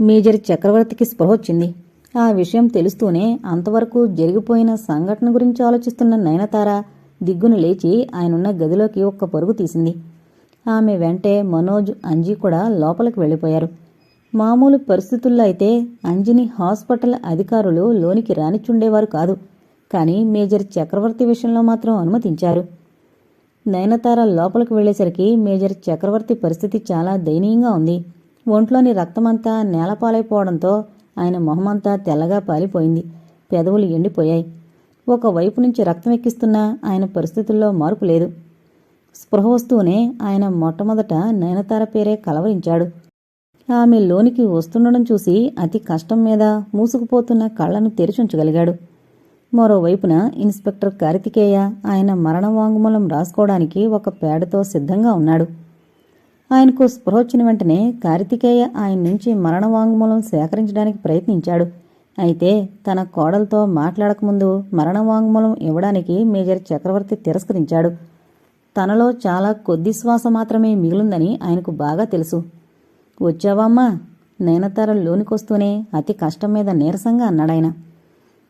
Major చక్రవర్తికి స్పృహ వచ్చింది. ఆ విషయం తెలుస్తూనే అంతవరకు జరిగిపోయిన సంఘటన గురించి ఆలోచిస్తున్న నయనతార దిగ్గును లేచి ఆయనున్న గదిలోకి ఒక్క పరుగు తీసింది. ఆమె వెంటే మనోజ్ అంజీ కూడా లోపలికి వెళ్ళిపోయారు. మామూలు పరిస్థితుల్లో అయితే అంజిని హాస్పిటల్ అధికారులు లోనికి రానిచ్చుండేవారు కాదు. కానీ మేజర్ చక్రవర్తి విషయంలో మాత్రం అనుమతించారు. నయనతార లోపలికి వెళ్ళేసరికి మేజర్ చక్రవర్తి పరిస్థితి చాలా దయనీయంగా ఉంది. ఒంట్లోని రక్తమంతా నేలపాలైపోవడంతో ఆయన మొహమంతా తెల్లగా పాలిపోయింది. పెదవులు ఎండిపోయాయి. ఒక వైపు నుంచి రక్తం ఎక్కిస్తున్నా ఆయన పరిస్థితుల్లో మార్పు లేదు. స్పృహ వస్తూనే ఆయన మొట్టమొదట నయనతార పేరే కలవరించాడు. ఆమె లోనికి వస్తుండడం చూసి అతి కష్టం మీద మూసుకుపోతున్న కళ్ళను తెరిచుంచగలిగాడు. మరోవైపున ఇన్స్పెక్టర్ కార్తికేయ ఆయన మరణ వాంగ్మూలం రాసుకోవడానికి ఒక పేడతో సిద్ధంగా ఉన్నాడు. ఆయనకు స్పృహ వచ్చిన వెంటనే కార్తికేయ ఆయన నుంచి మరణ వాంగ్మూలం సేకరించడానికి ప్రయత్నించాడు. అయితే తన కోడలతో మాట్లాడకముందు మరణ వాంగ్మూలం ఇవ్వడానికి మేజర్ చక్రవర్తి తిరస్కరించాడు. తనలో చాలా కొద్ది శ్వాస మాత్రమే మిగిలిందని ఆయనకు బాగా తెలుసు. వచ్చావమ్మా నయనతార లోనికొస్తూనే అతి కష్టం మీద నీరసంగా అన్నాడాయన.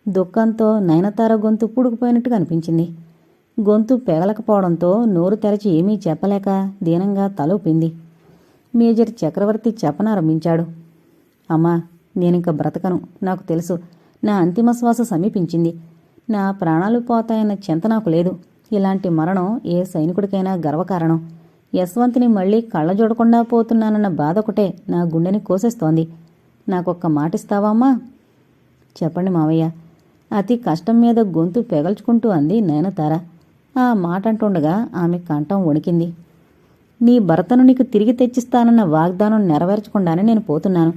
దుఃఖంతో నయనతార గొంతు పుడుకుపోయినట్టుగా అనిపించింది. గొంతు పెగలకపోవడంతో నోరు తెరచి ఏమీ చెప్పలేక దీనంగా తలూపింది మేజర్ చక్రవర్తి చెప్పనారంభించాడు. అమ్మా నేనింక బ్రతకను. నాకు తెలుసు. నా అంతిమ శ్వాస సమీపించింది. నా ప్రాణాలు పోతాయన్న చింత నాకు లేదు. ఇలాంటి మరణం ఏ సైనికుడికైనా గర్వకారణం. యశ్వంత్ని మళ్ళీ కళ్ళ చూడకుండా పోతున్నానన్న బాధ ఒకటే నా గుండెని కోసేస్తోంది. నాకొక్క మాటిస్తావా అమ్మా? చెప్పండి మావయ్య. అతి కష్టం మీద గొంతు పెగల్చుకుంటూ అంది నయనతార. ఆ మాట అంటుండగా ఆమె కంఠం వణికింది. నీ భర్తను నీకు తిరిగి తెచ్చిస్తానన్న వాగ్దానం నెరవేర్చకుండానే నేను పోతున్నాను.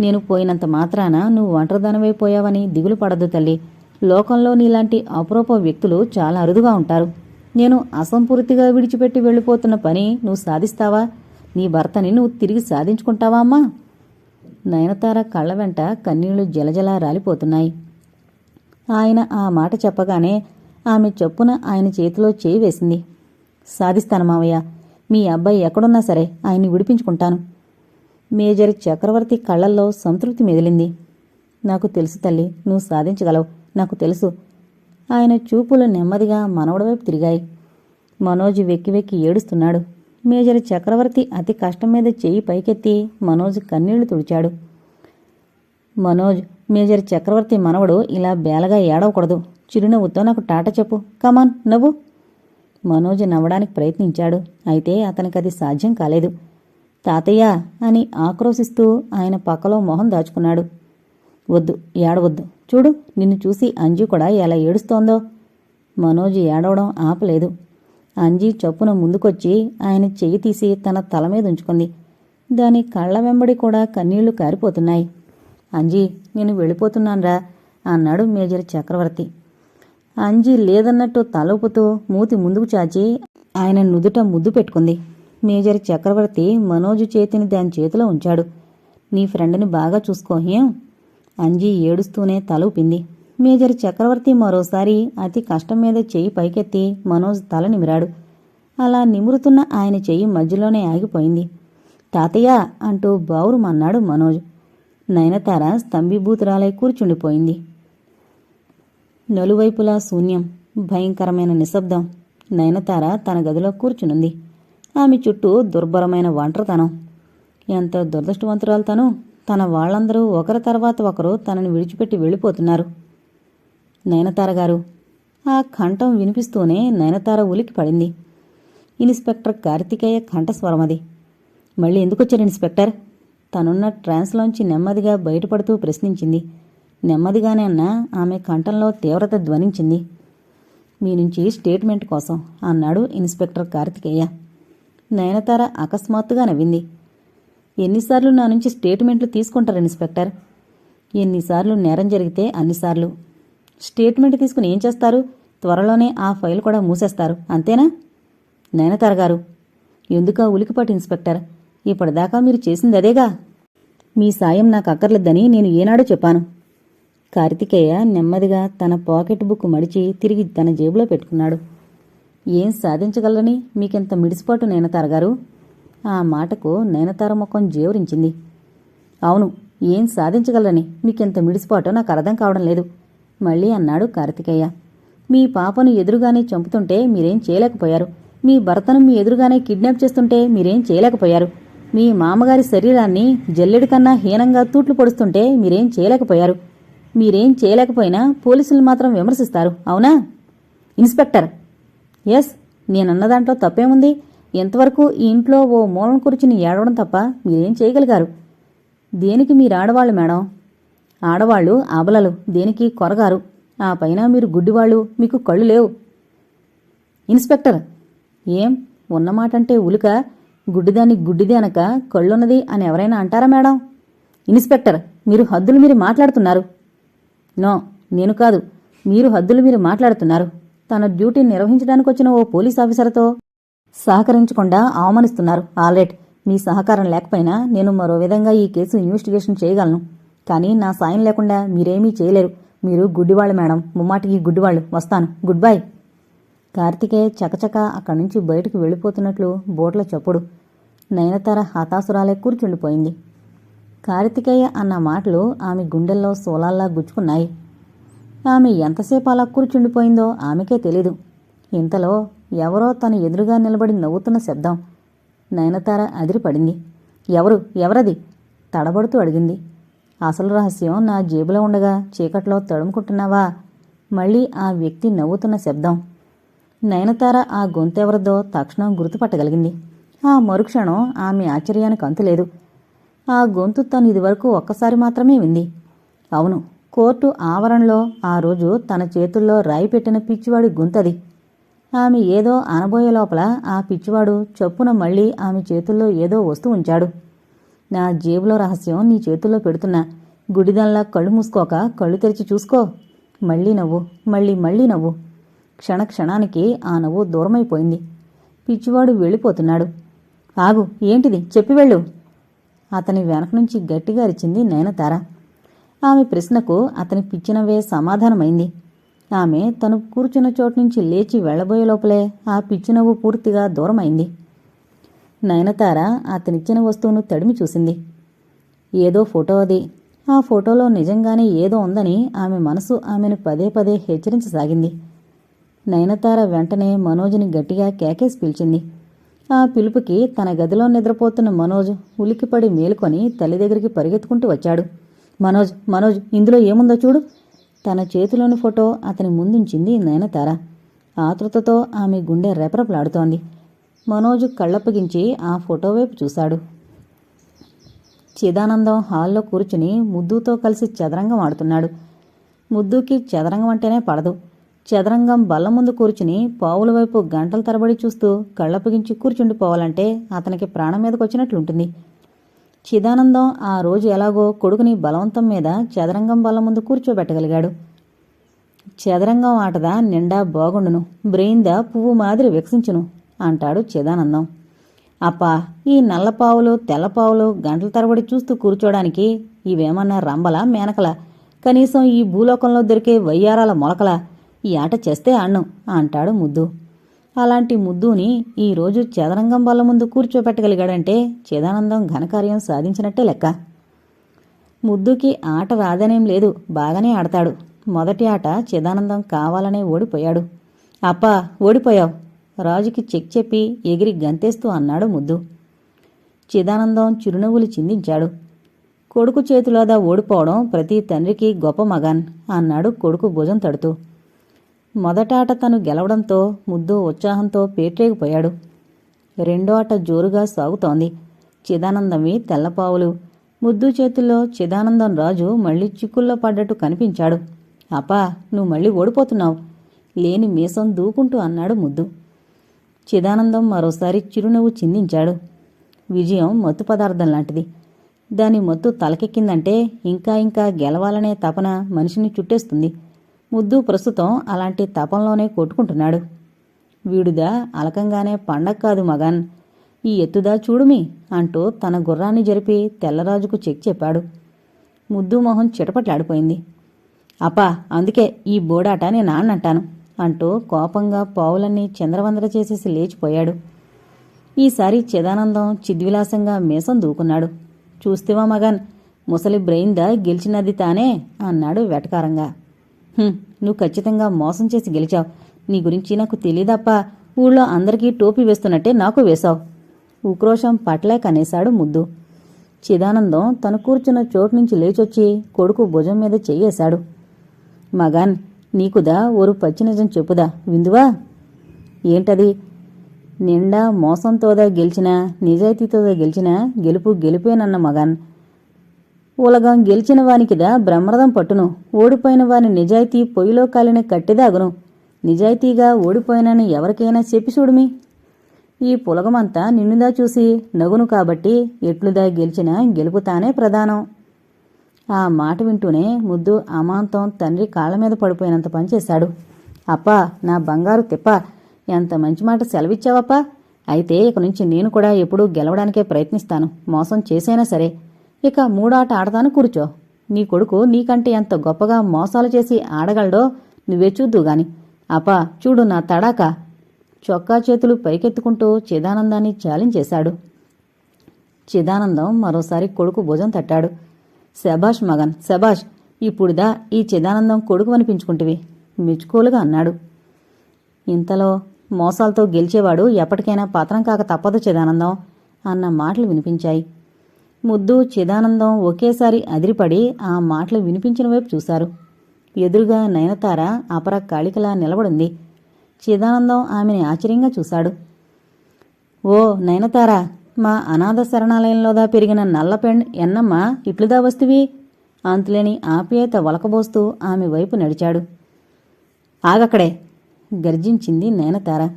నేను పోయినంత మాత్రాన నువ్వు ఒంటరిదానమైపోయావని దిగులు పడద్దు తల్లి. లోకంలో నీలాంటి అపురూప వ్యక్తులు చాలా అరుదుగా ఉంటారు. నేను అసంపూర్తిగా విడిచిపెట్టి వెళ్ళిపోతున్న పని నువ్వు సాధిస్తావా? నీ భర్తని నువ్వు తిరిగి సాధించుకుంటావా అమ్మా? నయనతార కళ్ళ వెంట కన్నీళ్ళు జలజలా రాలిపోతున్నాయి. ఆయన ఆ మాట చెప్పగానే ఆమె చొప్పున ఆయన చేతిలో చేయి వేసింది. సాధిస్తాను మావయ్య. మీ అబ్బాయి ఎక్కడున్నా సరే ఆయన్ని విడిపించుకుంటాను. మేజర్ చక్రవర్తి కళ్ళల్లో సంతృప్తి మెదిలింది. నాకు తెలుసు తల్లి నువ్వు సాధించగలవు. నాకు తెలుసు. ఆయన చూపులు నెమ్మదిగా మనవడి వైపు తిరిగాయి. మనోజ్ వెక్కి వెక్కి ఏడుస్తున్నాడు. మేజర్ చక్రవర్తి అతి కష్టం మీద చెయ్యి పైకెత్తి మనోజ్ కన్నీళ్ళు తుడిచాడు. మనోజ్ మేజర్ చక్రవర్తి మనవడు ఇలా బేలగా ఏడవకూడదు. చిరునవ్వుతో నాకు టాటా చెప్పు. కమాన్ నవ్వు. మనోజ్ నవ్వడానికి ప్రయత్నించాడు. అయితే అతనికి అది సాధ్యం కాలేదు. తాతయ్య అని ఆక్రోశిస్తూ ఆయన పక్కలో మొహం దాచుకున్నాడు. వద్దు ఏడవద్దు. చూడు నిన్ను చూసి అంజీ కూడా ఎలా ఏడుస్తోందో. మనోజ్ ఏడవడం ఆపలేదు. అంజీ చప్పున ముందుకొచ్చి ఆయన చెయ్యి తీసి తన తల మీద ఉంచుకుంది. దాని కళ్ళ వెంబడి కూడా కన్నీళ్ళు కారిపోతున్నాయి. అంజీ నేను వెళ్ళిపోతున్నానురా అన్నాడు మేజర్ చక్రవర్తి. అంజీ లేదన్నట్టు తలూపుతూ మూతి ముందుకు చాచి ఆయన నుదుట ముద్దు పెట్టుకుంది. మేజర్ చక్రవర్తి మనోజు చేతిని దాని చేతిలో ఉంచాడు. నీ ఫ్రెండ్ని బాగా చూసుకో ఏం అంజీ ఏడుస్తూనే తల ఊపింది మేజర్ చక్రవర్తి మరోసారి అతి కష్టం మీద చెయ్యి పైకెత్తి మనోజ్ తల నిమిరాడు. అలా నిమురుతున్న ఆయన చెయ్యి మధ్యలోనే ఆగిపోయింది. తాతయ్య అంటూ బావురుమన్నాడు మనోజ్. నయనతార స్తంభీభూతురాలై కూర్చుండిపోయింది. నలువైపులా శూన్యం భయంకరమైన నిశ్శబ్దం. నయనతార తన గదిలో కూర్చునుంది. ఆమె చుట్టూ దుర్భరమైన ఒంటరితనం. ఎంత దురదృష్టవంతురాలు తను తన వాళ్ళందరూ ఒకరి తర్వాత ఒకరు తనని విడిచిపెట్టి వెళ్ళిపోతున్నారు. నయనతార గారు ఆ కంఠం వినిపిస్తూనే నయనతార ఉలికి పడింది. ఇన్స్పెక్టర్ కార్తికేయ కంఠస్వరం అది. మళ్ళీ ఎందుకొచ్చారు ఇన్స్పెక్టర్? తనున్న ట్రాన్స్లోంచి నెమ్మదిగా బయటపడుతూ ప్రశ్నించింది. నెమ్మదిగానే అన్న ఆమె కంఠంలో తీవ్రత ధ్వనించింది. మీ నుంచి స్టేట్మెంట్ కోసం అన్నాడు ఇన్స్పెక్టర్ కార్తికేయ. నయనతార అకస్మాత్తుగా నవ్వింది. ఎన్నిసార్లు నా నుంచి స్టేట్మెంట్లు తీసుకుంటారు ఇన్స్పెక్టర్? ఎన్నిసార్లు నేరం జరిగితే అన్నిసార్లు. స్టేట్మెంట్ తీసుకుని ఏం చేస్తారు? త్వరలోనే ఆ ఫైల్ కూడా మూసేస్తారు. అంతేనా? నయనతార గారు. ఎందుకా ఉలికిపాటి ఇన్స్పెక్టర్? ఇప్పటిదాకా మీరు చేసింది అదేగా. మీ సాయం నాకు అక్కర్లేదని నేను ఏనాడో చెప్పాను. కార్తికేయ నెమ్మదిగా తన పాకెట్ బుక్ మడిచి తిరిగి తన జేబులో పెట్టుకున్నాడు. ఏం సాధించగలరని మీకెంత మిడిసిపాటు నయనతార గారు? ఆ మాటకు నయనతార ముఖం జేవరించింది. అవును ఏం సాధించగలరని మీకెంత మిడిసిపాటో నాకు అర్థం కావడం లేదు మళ్ళీ అన్నాడు కార్తికేయ. మీ పాపను ఎదురుగానే చంపుతుంటే మీరేం చేయలేకపోయారు. మీ భర్తను మీ ఎదురుగానే కిడ్నాప్ చేస్తుంటే మీరేం చేయలేకపోయారు. మీ మామగారి శరీరాన్ని జల్లెడు కన్నా హీనంగా తూట్లు పొడుస్తుంటే మీరేం చేయలేకపోయారు. మీరేం చేయలేకపోయినా పోలీసులు మాత్రం విమర్శిస్తారు అవునా? ఇన్స్పెక్టర్. ఎస్ నేనన్న దాంట్లో తప్పేముంది? ఎంతవరకు ఈ ఇంట్లో ఓ మూలం కూర్చుని ఏడవడం తప్ప మీరేం చేయగలిగారు? దేనికి మీరు ఆడవాళ్ళు మేడం? ఆడవాళ్ళు ఆబలలు దేనికి కొరగారు? ఆ పైన మీరు గుడ్డివాళ్ళు మీకు కళ్ళు లేవు. ఇన్స్పెక్టర్ ఏం? ఉన్నమాటంటే ఉలుక గుడ్డిదాన్ని గుడ్డిది అనక కళ్ళున్నది అని ఎవరైనా అంటారా మేడం? ఇన్స్పెక్టర్ మీరు హద్దులు మీరు మాట్లాడుతున్నారు. నో నేను కాదు. మీరు హద్దులు మీరు మాట్లాడుతున్నారు. తన డ్యూటీ నిర్వహించడానికి వచ్చిన ఓ పోలీస్ ఆఫీసర్తో సహకరించకుండా అవమానిస్తున్నారు. ఆల్రెట్ మీ సహకారం లేకపోయినా నేను మరో విధంగా ఈ కేసు ఇన్వెస్టిగేషన్ చేయగలను. కానీ నా సాయం లేకుండా మీరేమీ చేయలేరు. మీరు గుడ్డివాళ్ళు మేడం. ముమ్మాటికి గుడ్డివాళ్ళు. వస్తాను. Good bye. కార్తికేయ చకచక అక్కడి నుంచి బయటకు వెళ్ళిపోతున్నట్లు బోట్ల చప్పుడు. నయనతార హతాసురాలే కూర్చుండిపోయింది. కార్తికేయ అన్న మాటలు ఆమె గుండెల్లో సోలాల్లా గుచ్చుకున్నాయి. ఆమె ఎంతసేపు అలా కూర్చుండిపోయిందో ఆమెకే తెలీదు. ఇంతలో ఎవరో తన ఎదురుగా నిలబడి నవ్వుతున్న శబ్దం. నయనతార అదిరిపడింది. ఎవరు? ఎవరది? తడబడుతూ అడిగింది. అసలు రహస్యం నా జేబులో ఉండగా చీకట్లో తడుముకుంటున్నావా? మళ్ళీ ఆ వ్యక్తి నవ్వుతున్న శబ్దం. నయనతార ఆ గొంతెవరిదో తక్షణం గుర్తుపట్టగలిగింది. ఆ మరుక్షణం ఆమె ఆశ్చర్యానికి అంతులేదు. ఆ గొంతు తను ఇదివరకు ఒక్కసారి మాత్రమే వింది. అవును కోర్టు ఆవరణలో ఆ రోజు తన చేతుల్లో రాయి పెట్టిన పిచ్చివాడి గొంతది. ఆమె ఏదో అనబోయే లోపల ఆ పిచ్చివాడు చొప్పున మళ్ళీ ఆమె చేతుల్లో ఏదో వస్తూ ఉంచాడు. నా జేబులో రహస్యం నీ చేతుల్లో పెడుతున్నా. గుడిదల్లా కళ్ళు మూసుకోక కళ్ళు తెరిచి చూసుకో. మళ్ళీ నవ్వు మళ్ళీ మళ్ళీ నవ్వు. క్షణ క్షణానికి ఆ నవ్వు దూరమైపోయింది. పిచ్చివాడు వెళ్ళిపోతున్నాడు. ఆగు ఏంటిది? చెప్పి వెళ్ళు. అతని వెనక నుంచి గట్టిగా అరిచింది నయనతార. ఆమె ప్రశ్నకు అతని పిచ్చినవే సమాధానమైంది. ఆమె తను కూర్చున్న చోటు నుంచి లేచి వెళ్ళబోయే లోపలే ఆ పిచ్చినవ్వు పూర్తిగా దూరమైంది. నయనతార అతనిచ్చిన వస్తువును తడిమి చూసింది. ఏదో ఫోటో అది. ఆ ఫోటోలో నిజంగానే ఏదో ఉందని ఆమె మనసు ఆమెను పదే పదే హెచ్చరించసాగింది. నయనతార వెంటనే మనోజ్ని గట్టిగా కేకేసి పిలిచింది. ఆ పిలుపుకి తన గదిలో నిద్రపోతున్న మనోజ్ ఉలిక్కిపడి మేలుకొని తల్లి దగ్గరికి పరిగెత్తుకుంటూ వచ్చాడు. మనోజ్ మనోజ్ ఇందులో ఏముందో చూడు. తన చేతిలోని ఫోటో అతని ముందుంచింది నయనతార. ఆతృతతో ఆమె గుండె రెపరెపలాడుతోంది. మనోజ్ కళ్ళప్పగించి ఆ ఫోటో వైపు చూశాడు. చిదానందం హాల్లో కూర్చుని ముద్దుతో కలిసి చదరంగం ఆడుతున్నాడు. ముద్దుకి చదరంగం అంటేనే పడదు. చదరంగం బల్ల ముందు కూర్చుని పావుల వైపు గంటల తరబడి చూస్తూ కళ్ళప్పగించి కూర్చుండిపోవాలంటే అతనికి ప్రాణం మీదకొచ్చినట్లుంటుంది. చిదానందం ఆ రోజు ఎలాగో కొడుకుని బలవంతం మీద చదరంగం బల్ల ముందు కూర్చోబెట్టగలిగాడు. చదరంగం ఆటదా నిండా బాగుండును బ్రెయిన్దా పువ్వు మాదిరి వికసించును అంటాడు చిదానందం. అప్పా ఈ నల్లపావులు తెల్లపావులు గంటల తరబడి చూస్తూ కూర్చోడానికి ఇవేమన్నా రంబల మేనకల? కనీసం ఈ భూలోకంలో దొరికే వయ్యారాల మొలకల? ఈ ఆట చేస్తే ఆడను అంటాడు ముద్దు. అలాంటి ముద్దుని ఈరోజు చదరంగం బల్ల ముందు కూర్చోపెట్టగలిగాడంటే చిదానందం ఘనకార్యం సాధించినట్టే లెక్క. ముద్దుకి ఆట రాదనేం లేదు బాగానే ఆడతాడు. మొదటి ఆట చిదానందం కావాలనే ఓడిపోయాడు. అప్పా ఓడిపోయావు. రాజుకి చెక్ చెప్పి ఎగిరి గంతేస్తూ అన్నాడు ముద్దు. చిదానందం చిరునవ్వులు చిందించాడు. కొడుకు చేతిలోదా ఓడిపోవడం ప్రతి తండ్రికి గొప్ప మగాన్ అన్నాడు కొడుకు భుజం తడుతూ. మొదట ఆట తను గెలవడంతో ముద్దు ఉత్సాహంతో పేట్రేగిపోయాడు. రెండో ఆట జోరుగా సాగుతోంది. చిదానందమి తెల్లపావులు. ముద్దు చేతుల్లో చిదానందం రాజు మళ్ళీ చిక్కుల్లో పడ్డట్టు కనిపించాడు. అపా నువ్వు మళ్ళీ ఓడిపోతున్నావు. లేని మీసం దూకుంటూ అన్నాడు ముద్దు. చిదానందం మరోసారి చిరునవ్వు చిందించాడు. విజయం మత్తు పదార్థం లాంటిది. దాని మత్తు తలకెక్కిందంటే ఇంకా ఇంకా గెలవాలనే తపన మనిషిని చుట్టేస్తుంది. ముద్దు ప్రస్తుతం అలాంటి తపంలోనే కొట్టుకుంటున్నాడు. వీడుదా అలకంగానే పండగ కాదు మగన్. ఈ ఎత్తుదా చూడుమి అంటూ తన గుర్రాన్ని జరిపి తెల్లరాజుకు చెక్ చెప్పాడు. ముద్దు మొహం చిటపట్లాడిపోయింది. అప్పా అందుకే ఈ బోడాట నేను నాన్నంటాను అంటూ కోపంగా పావులన్నీ చంద్రవందర చేసేసి లేచిపోయాడు. ఈసారి చిదానందం చిద్విలాసంగా మీసం దూకున్నాడు. చూస్తేవా మగన్ ముసలి బ్రెయిన్దా గెలిచినది తానే అన్నాడు వెటకారంగా. నువ్వు ఖచ్చితంగా మోసం చేసి గెలిచావు. నీ గురించి నాకు తెలీదప్పా. ఊళ్ళో అందరికీ టోపీ వేస్తున్నట్టే నాకు వేశావు. ఉక్రోషం పట్టలేకనేశాడు ముద్దు. చిదానందం తను కూర్చున్న చోటు నుంచి లేచొచ్చి కొడుకు భుజం మీద చెయ్యేశాడు. మగాన్ నీకుదా ఓరు పచ్చి నిజం చెప్పుదా? విందువా? ఏంటది? నిండా మోసంతోదా గెలిచినా నిజాయితీతోదా గెలిచినా గెలుపు గెలిపేనన్న మగాన్. ఉలగం గెలిచిన వానికిదా బ్రహ్మరథం పట్టును. ఓడిపోయిన వాని నిజాయితీ పొయ్యిలో కాలిన కట్టిదాగును నిజాయితీగా ఓడిపోయినని ఎవరికైనా చెప్పి చూడుమి. ఈ పులగమంతా నిన్నుదా చూసి నగును కాబట్టి ఎట్లుదా గెలిచినా గెలుపుతానే ప్రధానం. ఆ మాట వింటూనే ముద్దు అమాంతం తండ్రి కాళ్ళ మీద పడిపోయినంత పనిచేశాడు అప్పా నా బంగారు తిప్ప ఎంత మంచి మాట సెలవిచ్చావప్పా? అయితే ఇక నుంచి నేను కూడా ఎప్పుడూ గెలవడానికే ప్రయత్నిస్తాను. మోసం చేసైనా సరే. ఇక మూడాట ఆడతాను కూర్చో. నీ కొడుకు నీకంటే ఎంత గొప్పగా మోసాలు చేసి ఆడగలడో నువ్వే చూద్దు గాని. అప్పా చూడు నా తడాక. చొక్కా చేతులు పైకెత్తుకుంటూ చిదానందాన్ని చాలించేశాడు. చేశాడు చిదానందం మరోసారి కొడుకు భుజం తట్టాడు. శభాష్ మగన్ శభాష్ ఇప్పుడుదా ఈ చిదానందం కొడుకు అనిపించుకుంటివి? మెచ్చుకోలుగా అన్నాడు. ఇంతలో మోసాలతో గెలిచేవాడు ఎప్పటికైనా పాత్రం కాక తప్పదు చిదానందం అన్న మాటలు వినిపించాయి. ముద్దు చిదానందం ఒకేసారి అదిరిపడి ఆ మాటలు వినిపించిన వైపు చూశారు. ఎదురుగా నయనతార అపర కాళికలా నిలబడింది. చిదానందం ఆమెని ఆశ్చర్యంగా చూశాడు. ఓ నయనతార మా అనాథ శరణాలయంలోదా పెరిగిన నల్లపెండ్ ఎన్నమ్మ ఇట్లుదా వస్తువి? అంతులేని ఆప్యాయత వలకబోస్తూ ఆమె వైపు నడిచాడు. ఆగక్కడే గర్జించింది నయనతార.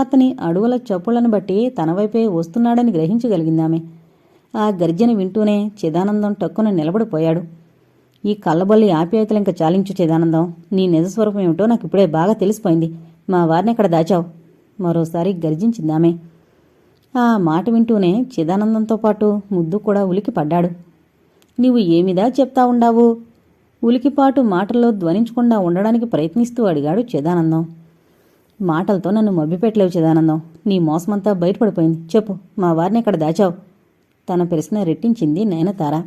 అతని అడుగుల చప్పులను బట్టి తన వైపే వస్తున్నాడని గ్రహించగలిగిందామె. ఆ గర్జన వింటూనే చిదానందం టక్కున నిలబడిపోయాడు. ఈ కళ్ళబొల్లి ఇంకా చాలించు చిదానందం నీ నిజస్వరూపం ఏమిటో నాకు ఇప్పుడే బాగా తెలిసిపోయింది. మా వారిని ఎక్కడ దాచావు? మరోసారి గర్జించిందామే. ఆ మాట వింటూనే చిదానందంతో పాటు ముద్దు కూడా ఉలికి పడ్డాడు. నీవు ఏమిదా చెప్తా ఉండావు ఉలికిపాటు మాటల్లో ధ్వనించకుండా ఉండడానికి ప్రయత్నిస్తూ అడిగాడు చిదానందం. మాటలతో నన్ను మభ్యపెట్టలేవు చిదానందం. నీ మోసమంతా బయటపడిపోయింది. చెప్పు మా వారిని ఎక్కడ దాచావు? తన ప్రశ్న రెట్టించింది నయనతార.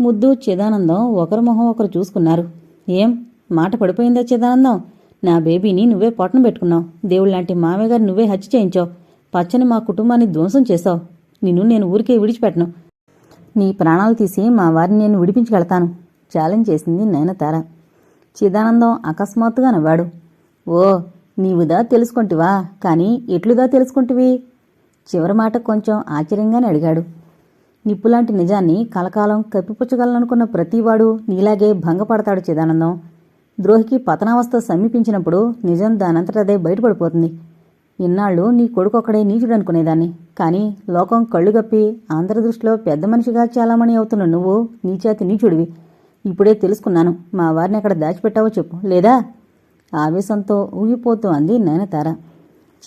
ముద్దు చిదానందం ఒకరి మొహం ఒకరు చూసుకున్నారు. ఏం? మాట పడిపోయిందా చిదానందం? నా బేబీని నువ్వే పొట్టను పెట్టుకున్నావు. దేవుళ్ళలాంటి మామయ్య గారు నువ్వే హత్య చేయించావు. పచ్చని మా కుటుంబాన్ని ధ్వంసం చేశావు. నిన్ను నేను ఊరికే విడిచిపెట్టను. నీ ప్రాణాలు తీసి మా వారిని నేను విడిపించగలుగుతాను. ఛాలెంజ్ చేసింది నయనతార. చిదానందం అకస్మాత్తుగా నవ్వాడు. ఓ నీవుదా తెలుసుకుంటివా? కానీ ఎట్లుదా తెలుసుకుంటివి? చివరి మాట కొంచెం ఆశ్చర్యంగానే అడిగాడు. నిప్పులాంటి నిజాన్ని కలకాలం కప్పిపుచ్చగలనుకున్న ప్రతివాడు నీలాగే భంగపడతాడు చిదానందం. ద్రోహికి పతనావస్థ సమీపించినప్పుడు నిజం దానంతటదే బయటపడిపోతుంది. ఇన్నాళ్ళు నీ కొడుకొక్కడే నీచుడు అనుకునేదాన్ని కానీ లోకం కళ్ళు గప్పి ఆంధ్రదృష్టిలో పెద్ద మనిషిగా చాలామణి అవుతున్న నువ్వు నీచేతి నీచుడివి. ఇప్పుడే తెలుసుకున్నాను. మా వారిని అక్కడ దాచిపెట్టావో చెప్పు. లేదా? ఆవేశంతో ఊగిపోతూ అంది నయనతార.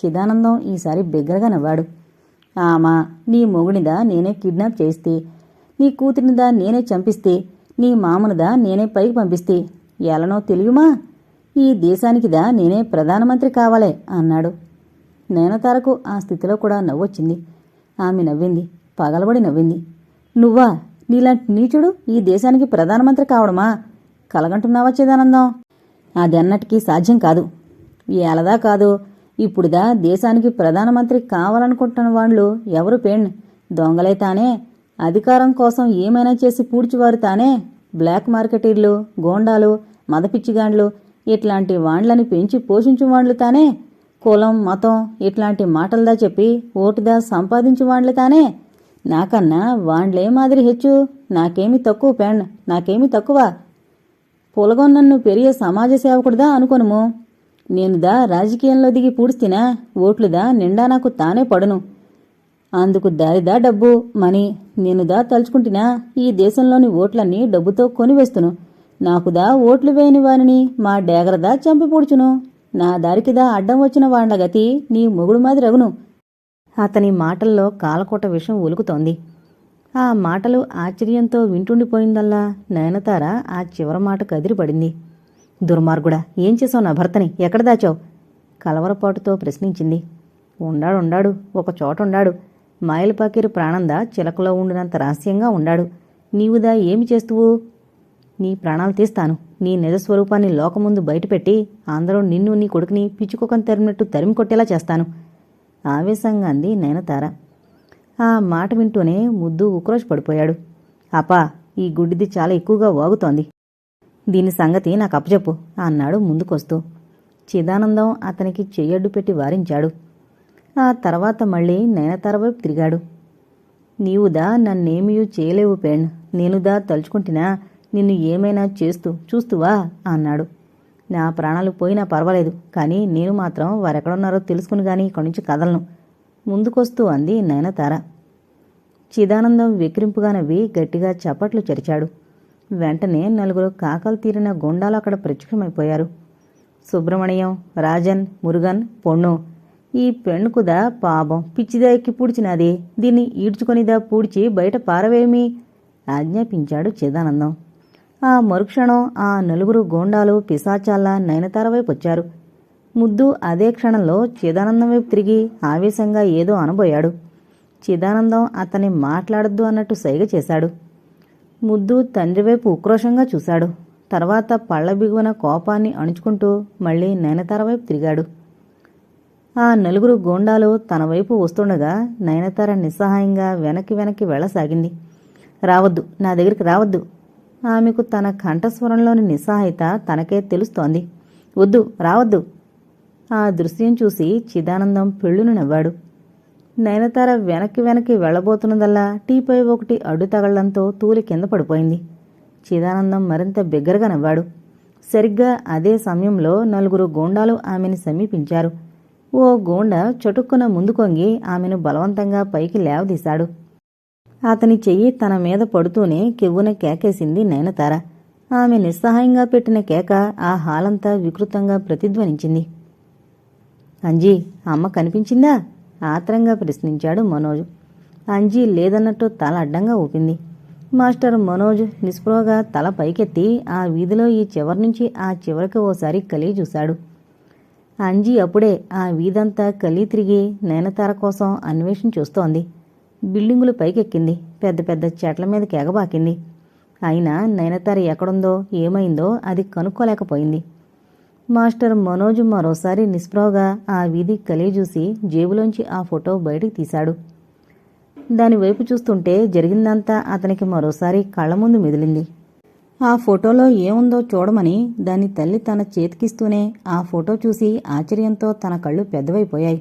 చిదానందం ఈసారి బిగ్గరగా నవ్వాడు. ఆమా నీ మొగునిదా నేనే కిడ్నాప్ చేస్తే. నీ కూతురినిదా నేనే చంపిస్తే. నీ మామనుదా నేనే పైకి పంపిస్తే. ఎలనో తెలియమా ఈ దేశానికిదా నేనే ప్రధానమంత్రి కావాలే అన్నాడు. నయనతారకు ఆ స్థితిలో కూడా నవ్వొచ్చింది. ఆమె నవ్వింది పగలబడి నవ్వింది. నువ్వా? నీలాంటి నీచుడు ఈ దేశానికి ప్రధానమంత్రి కావడమా? కలగంటున్నావా చిదానందం? అది అన్నటికీ సాధ్యం కాదు. ఎలదా కాదు. ఇప్పుడుదా దేశానికి ప్రధానమంత్రి కావాలనుకుంటున్న వాళ్ళు ఎవరు పెణ్ దొంగలే తానే. అధికారం కోసం ఏమైనా చేసి పూడ్చివారు తానే. బ్లాక్ మార్కెటీర్లు గోండాలు మదపిచ్చిగాండ్లు ఇట్లాంటి వాండ్లని పెంచి పోషించు వాండ్లు తానే. కులం మతం ఇట్లాంటి మాటలదా చెప్పి ఓటుదా సంపాదించు వాండ్లు తానే. నాకన్నా వాండ్లే మాదిరి హెచ్చు. నాకేమి తక్కువ పెణ్ నాకేమి తక్కువ. పొలగొన్ నన్ను సమాజ సేవకుడుదా అనుకొనుము. నేనుదా రాజకీయంలో దిగి పూడ్స్తినా ఓట్లుదా నిండా నాకు తానే పడును. అందుకు దారిదా డబ్బు మనీ. నేనుదా తలుచుకుంటున్నా ఈ దేశంలోని ఓట్లన్నీ డబ్బుతో కొనివేస్తును. నాకుదా ఓట్లు వేయని వానిని మా డేగరదా చంపి పూడ్చును. నా దారికిదా అడ్డం వచ్చిన వాళ్ళ గతి నీ మొగుడు మాది రగును. అతని మాటల్లో కాలకోట విషం ఉలుకుతోంది. ఆ మాటలు ఆశ్చర్యంతో వింటుండిపోయిందల్లా నయనతార ఆ చివరి మాట కదిరిపడింది దుర్మార్గుడా ఏం చేసావు నా భర్తని? ఎక్కడ దాచావు? కలవరపాటుతో ప్రశ్నించింది. ఉండాడుండాడు ఒక చోట ఉండాడు. మాయలపాకిరి ప్రాణందా చిలకలో ఉండినంత రహస్యంగా ఉండాడు. నీవుదా ఏమి చేస్తువు? నీ ప్రాణాలు తీస్తాను. నీ నిజస్వరూపాన్ని లోకముందు బయటపెట్టి అందరూ నిన్ను నీ కొడుకుని పిచ్చుకొకని తరిమినట్టు తరిమి కొట్టేలా చేస్తాను. ఆవేశంగా అంది నయనతార. ఆ మాట వింటూనే ముద్దు ఉక్రోష్ పడిపోయాడు అపా ఈ గుడ్డిది చాలా ఎక్కువగా వాగుతోంది. దీని సంగతి నాకు అప్పచెప్పు అన్నాడు ముందుకొస్తూ. చిదానందం అతనికి చెయ్యడ్డు పెట్టి వారించాడు. ఆ తర్వాత మళ్ళీ నయనతార వైపు తిరిగాడు. నీవుదా నన్నేమీ చేయలేవు పెణ్ నేనుదా తలుచుకుంటున్నా నిన్ను ఏమైనా చేస్తూ చూస్తువా అన్నాడు. నా ప్రాణాలు పోయినా పర్వాలేదు కానీ నేను మాత్రం వారెక్కడున్నారో తెలుసుకుని గాని ఇక్కడి నుంచి కదలను ముందుకొస్తూ అంది నయనతార. చిదానందం వెక్రింపుగా నవ్వి గట్టిగా చప్పట్లు చెరిచాడు. వెంటనే నలుగురు కాకలు తీరిన గుండాలు అక్కడ ప్రత్యక్షమైపోయారు. సుబ్రహ్మణ్యం రాజన్ మురుగన్ పొన్ను. ఈ పెణుకుదా పాపం పిచ్చిదా ఎక్కి పూడ్చినది. దీన్ని ఈడ్చుకొనిదా పూడ్చి బయట పారవేమి? ఆజ్ఞాపించాడు చిదానందం. ఆ మరుక్షణం ఆ నలుగురు గోండాలు పిశాచాల్లా నయనతార వైపు వచ్చారు. ముద్దు అదే క్షణంలో చిదానందం వైపు తిరిగి ఆవేశంగా ఏదో అనబోయాడు. చిదానందం అతన్ని మాట్లాడద్దు అన్నట్టు సైగ చేశాడు. ముద్దు తండ్రి వైపు ఉక్రోషంగా చూశాడు. తర్వాత పళ్ళ బిగువన కోపాన్ని అణుచుకుంటూ మళ్ళీ నయనతార వైపు తిరిగాడు. ఆ నలుగురు గోండాలు తన వైపు వస్తుండగా నయనతార నిస్సహాయంగా వెనక్కి వెనక్కి వెళ్ళసాగింది. రావద్దు నా దగ్గరికి రావద్దు. ఆమెకు తన కంఠస్వరంలోని నిస్సహాయత తనకే తెలుస్తోంది. వద్దు రావద్దు. ఆ దృశ్యం చూసి చిదానందం పెళ్ళును నవ్వాడు. నయనతార వెనక్కి వెనక్కి వెళ్ళబోతున్నదల్లా టీపై ఒకటి అడ్డు తగలడంతో తూలి కింద పడిపోయింది. చిదానందం మరింత బిగ్గరగా నవ్వాడు. సరిగ్గా అదే సమయంలో నలుగురు గోండాలు ఆమెని సమీపించారు. ఓ గోండ చటుక్కున ముందుకొంగి ఆమెను బలవంతంగా పైకి లేవదీశాడు. అతని చెయ్యి తన మీద పడుతూనే కివ్వున కేకేసింది నయనతార. ఆమె నిస్సహాయంగా పెట్టిన కేక ఆ హాలంతా వికృతంగా ప్రతిధ్వనించింది. అంజీ అమ్మ కనిపించిందా? ఆత్రంగా ప్రశ్నించాడు మనోజ్. అంజీ లేదన్నట్టు తల అడ్డంగా ఊపింది. మాస్టర్ మనోజ్ నిస్పృహగా తల పైకెత్తి ఆ వీధిలో ఈ చివరి నుంచి ఆ చివరికి ఓసారి కలిగి చూశాడు. అంజీ అప్పుడే ఆ వీధంతా కలి తిరిగి నయనతార కోసం అన్వేషణ చూస్తోంది. బిల్డింగులు పైకెక్కింది. పెద్ద పెద్ద చెట్ల మీద కేగబాకింది అయినా నయనతార ఎక్కడుందో ఏమైందో అది కనుక్కోలేకపోయింది. మాస్టర్ మనోజ్ మరోసారి నిస్పృహగా ఆ వీధి కలిగి చూసి జేబులోంచి ఆ ఫోటో బయటికి తీశాడు. దాని వైపు చూస్తుంటే జరిగిందంతా అతనికి మరోసారి కళ్ళ ముందు మెదిలింది. ఆ ఫోటోలో ఏముందో చూడమని దాని తల్లి తన చేతికిస్తూనే ఆ ఫోటో చూసి ఆశ్చర్యంతో తన కళ్ళు పెద్దవైపోయాయి.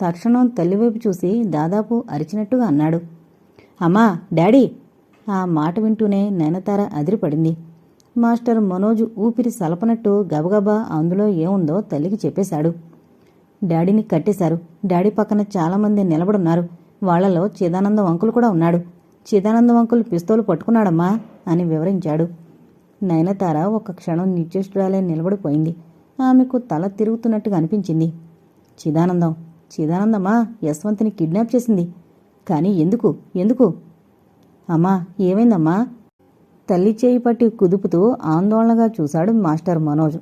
తక్షణం తల్లివైపు చూసి దాదాపు అరిచినట్టుగా అన్నాడు. అమ్మా డాడీ! ఆ మాట వింటూనే నయనతార అదిరిపడింది. మాస్టర్ మనోజ్ ఊపిరి సలపనట్టు గబగబా అందులో ఏముందో తల్లికి చెప్పేశాడు. డాడీని కట్టేశారు. డాడీ పక్కన చాలామంది నిలబడున్నారు. వాళ్ళలో చిదానందం అంకులు కూడా ఉన్నాడు. చిదానందం అంకుల్ పిస్తోలు పట్టుకున్నాడమ్మా అని వివరించాడు. నయనతార ఒక క్షణం నిశ్చేష్టురాలే నిలబడిపోయింది. ఆమెకు తల తిరుగుతున్నట్టుగా అనిపించింది. చిదానందం చిదానందమ్మా యశ్వంత్ని కిడ్నాప్ చేసింది. కానీ ఎందుకు ఎందుకు? అమ్మా ఏమైందమ్మా? తల్లి చేయి పట్టి కుదుపుతూ ఆందోళనగా చూశాడు మాస్టర్ మనోజ్.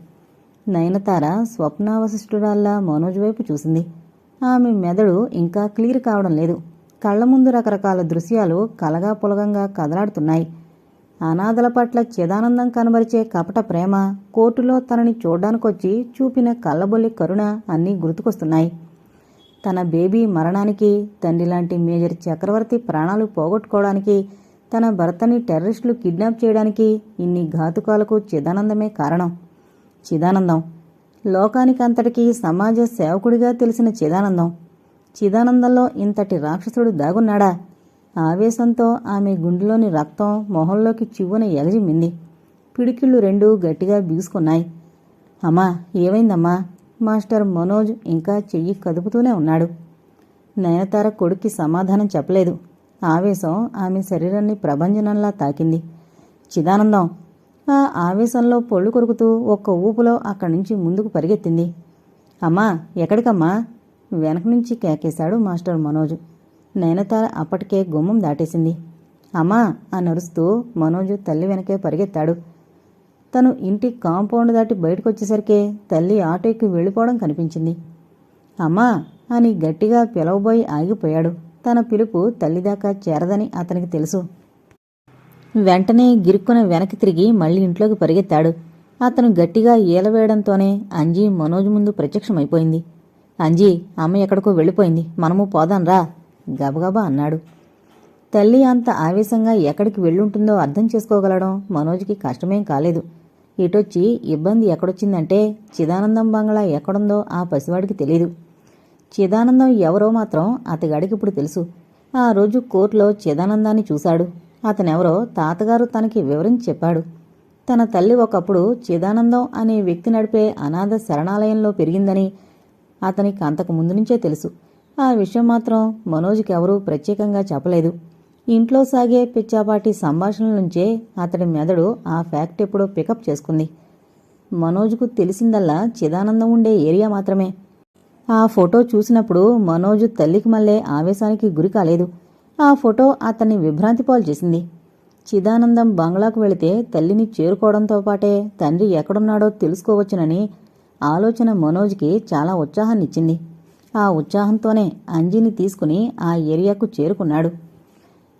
నయనతార స్వప్నావశిష్ఠురాల్లా మనోజ్ వైపు చూసింది. ఆమె మెదడు ఇంకా క్లియర్ కావడం లేదు. కళ్ళ ముందు రకరకాల దృశ్యాలు కలగా పులగంగా కదలాడుతున్నాయి. అనాథల పట్ల చిదానందం కనబరిచే కపట ప్రేమ కోర్టులో తనని చూడ్డానికొచ్చి చూపిన కళ్ళబొల్లి కరుణ అన్నీ గుర్తుకొస్తున్నాయి. తన బేబీ మరణానికి తండ్రి లాంటి మేజర్ చక్రవర్తి ప్రాణాలు పోగొట్టుకోవడానికి తన భర్తని టెర్రరిస్టులు కిడ్నాప్ చేయడానికి ఇన్ని ఘాతుకాలకు చిదానందమే కారణం. చిదానందం. లోకానికంతటికీ సమాజ సేవకుడిగా తెలిసిన చిదానందం. చిదానందంలో ఇంతటి రాక్షసుడు దాగున్నాడా? ఆవేశంతో ఆమె గుండెలోని రక్తం మొహంలోకి చివ్వున ఎగజిమ్మింది పిడికిళ్ళు రెండూ గట్టిగా బిగుసుకున్నాయి. అమ్మా ఏమైందమ్మా? మాస్టర్ మనోజ్ ఇంకా చెయ్యి కదుపుతూనే ఉన్నాడు. నయనతార కొడుక్కి సమాధానం చెప్పలేదు. ఆవేశం ఆమె శరీరాన్ని ప్రభంజనంలా తాకింది. చిదానందం ఆ ఆవేశంలో పొళ్ళు కొరుకుతూ ఒక్క ఊపులో అక్కడి నుంచి ముందుకు పరిగెత్తింది. అమ్మా ఎక్కడికమ్మా? వెనక నుంచి కేకేశాడు మాస్టర్ మనోజ్. నయనతార అప్పటికే గుమ్మం దాటేసింది. అమ్మా అని అరుస్తూ మనోజు తల్లి వెనకే పరిగెత్తాడు. తను ఇంటి కాంపౌండ్ దాటి బయటకొచ్చేసరికే తల్లి ఆటోకి వెళ్ళిపోవడం కనిపించింది. అమ్మా అని గట్టిగా పిలవబోయి ఆగిపోయాడు. తన పిలుపు తల్లిదాకా చేరదని అతనికి తెలుసు. వెంటనే గిరుక్కున వెనక్కి తిరిగి మళ్ళీ ఇంట్లోకి పరిగెత్తాడు. అతను గట్టిగా ఈలవేయడంతోనే అంజీ మనోజ్ ముందు ప్రత్యక్షమైపోయింది. అంజీ అమ్మ ఎక్కడికో వెళ్ళిపోయింది. మనము పోదాంరా గబగబా అన్నాడు. తల్లి అంత ఆవేశంగా ఎక్కడికి వెళ్ళుంటుందో అర్థం చేసుకోగలడం మనోజ్కి కష్టమేం కాలేదు. ఇటొచ్చి ఇబ్బంది ఎక్కడొచ్చిందంటే చిదానందం బంగ్లా ఎక్కడుందో ఆ పసివాడికి తెలీదు. చిదానందం ఎవరో మాత్రం అతగాడికి ఇప్పుడు తెలుసు. ఆ రోజు కోర్టులో చిదానందాన్ని చూశాడు. అతనెవరో తాతగారు తనకి వివరించి చెప్పాడు. తన తల్లి ఒకప్పుడు చిదానందం అనే వ్యక్తి నడిపే అనాథ శరణాలయంలో పెరిగిందని అతనికి అంతకు ముందు నుంచే తెలుసు. ఆ విషయం మాత్రం మనోజ్కి ఎవరూ ప్రత్యేకంగా చెప్పలేదు. ఇంట్లో సాగే పిచ్చాపాటి సంభాషణల నుంచే అతడి మెదడు ఆ ఫ్యాక్ట్ ఎప్పుడో పికప్ చేసుకుంది. మనోజ్కు తెలిసిందల్లా చిదానందం ఉండే ఏరియా మాత్రమే. ఆ ఫోటో చూసినప్పుడు మనోజ్ తల్లికి మళ్ళే ఆవేశానికి గురి కాలేదు. ఆ ఫోటో అతన్ని విభ్రాంతి పాలు చేసింది. చిదానందం బంగ్లాకు వెళితే తల్లిని చేరుకోవడంతో పాటే తండ్రి ఎక్కడున్నాడో తెలుసుకోవచ్చునని ఆలోచన మనోజ్కి చాలా ఉత్సాహాన్నిచ్చింది. ఆ ఉత్సాహంతోనే అంజీని తీసుకుని ఆ ఏరియాకు చేరుకున్నాడు.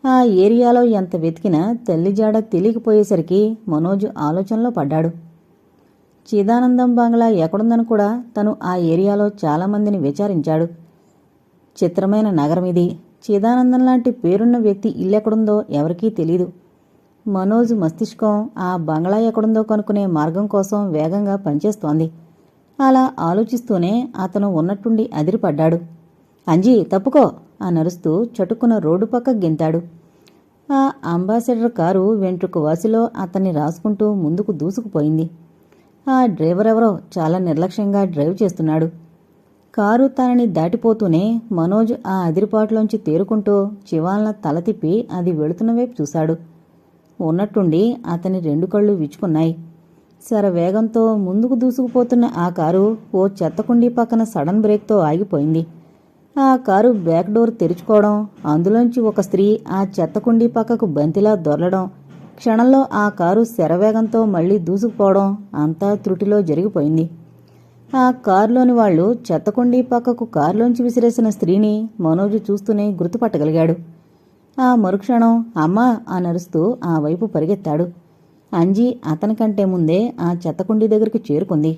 ఆ ఏరియాలో ఎంత వెతికినా తల్లి జాడ తెలియకపోయేసరికి మనోజ్ ఆలోచనలో పడ్డాడు. చిదానందం బంగ్లా ఎక్కడుందని కూడా తను ఆ ఏరియాలో చాలామందిని విచారించాడు. చిత్రమైన నగరం ఇది. చిదానందం లాంటి పేరున్న వ్యక్తి ఇల్లెక్కడుందో ఎవరికీ తెలీదు. మనోజ్ మస్తిష్కం ఆ బంగ్లా ఎక్కడుందో కనుక్కునే మార్గం కోసం వేగంగా పనిచేస్తోంది. అలా ఆలోచిస్తూనే అతను ఉన్నట్టుండి అదిరిపడ్డాడు. అంజీ తప్పుకో ఆ నరుస్తూ చటుక్కున రోడ్డు పక్క గెంతాడు. ఆ అంబాసిడర్ కారు వెంట్రుకు వాసిలో అతన్ని రాసుకుంటూ ముందుకు దూసుకుపోయింది. ఆ డ్రైవర్ ఎవరో చాలా నిర్లక్ష్యంగా డ్రైవ్ చేస్తున్నాడు. కారు తనని దాటిపోతూనే మనోజ్ ఆ అదిరిపాటులోంచి తేరుకుంటూ చివాలన తల తిప్పి అది వెళుతున్న వైపు చూశాడు. ఉన్నట్టుండి అతని రెండు కళ్ళు విచ్చుకున్నాయి. శరవేగంతో ముందుకు దూసుకుపోతున్న ఆ కారు ఓ చెత్తకుండీ పక్కన సడన్ బ్రేక్తో ఆగిపోయింది. ఆ కారు బ్యాక్ డోర్ తెరుచుకోవడం అందులోంచి ఒక స్త్రీ ఆ చెత్తకుండీ పక్కకు బంతిలా దొరలడం క్షణంలో ఆ కారు శరవేగంతో మళ్ళీ దూసుకుపోవడం అంతా త్రుటిలో జరిగిపోయింది. ఆ కారులోని వాళ్ళు చెత్తకుండీ పక్కకు కారులోంచి విసిరేసిన స్త్రీని మనోజు చూస్తూనే గుర్తుపట్టగలిగాడు. ఆ మరుక్షణం అమ్మా ఆ నరుస్తూ ఆ వైపు పరిగెత్తాడు. అంజీ అతనికంటే ముందే ఆ చెత్తకుండీ దగ్గరికి చేరుకుంది.